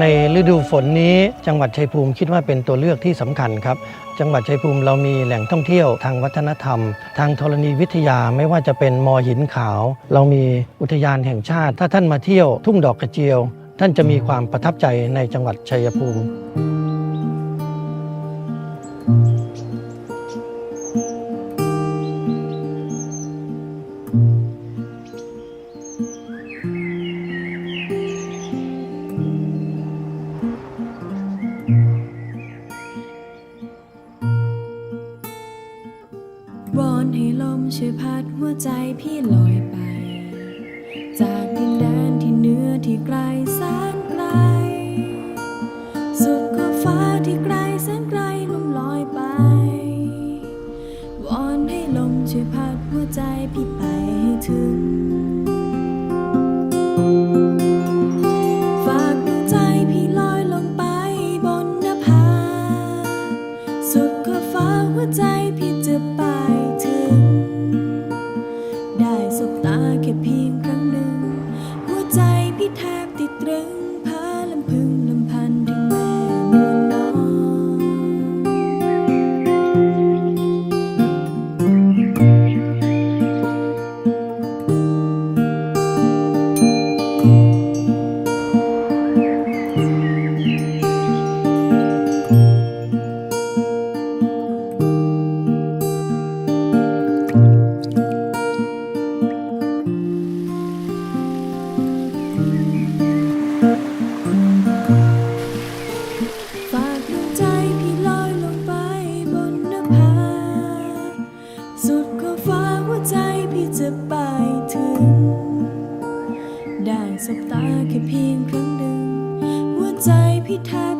ในฤดูฝนนี้จังหวัดชัยภูมิคิดว่าเป็นตัวเลือกที่สำคัญครับ จังหวัดชัยภูมิเรามีแหล่งท่องเที่ยวทางวัฒนธรรม ทางธรณีวิทยาไม่ว่าจะเป็นมอหินขาว เรามีอุทยานแห่งชาติ ถ้าท่านมาเที่ยวทุ่งดอกกระเจียว ท่านจะมีความประทับใจในจังหวัดชัยภูมิ วอนให้ลมช่วยพัดหัวใจพี่ลอยไป จากดินแดนที่เหนือที่ไกลแสนไกล สุดขอบฟ้าที่ไกลแสนไกลลมลอยไป วอนให้ลมช่วยพัดหัวใจพี่ไปให้ถึง แค่เพียงครั้งหนึ่ง หัวใจพี่แทบ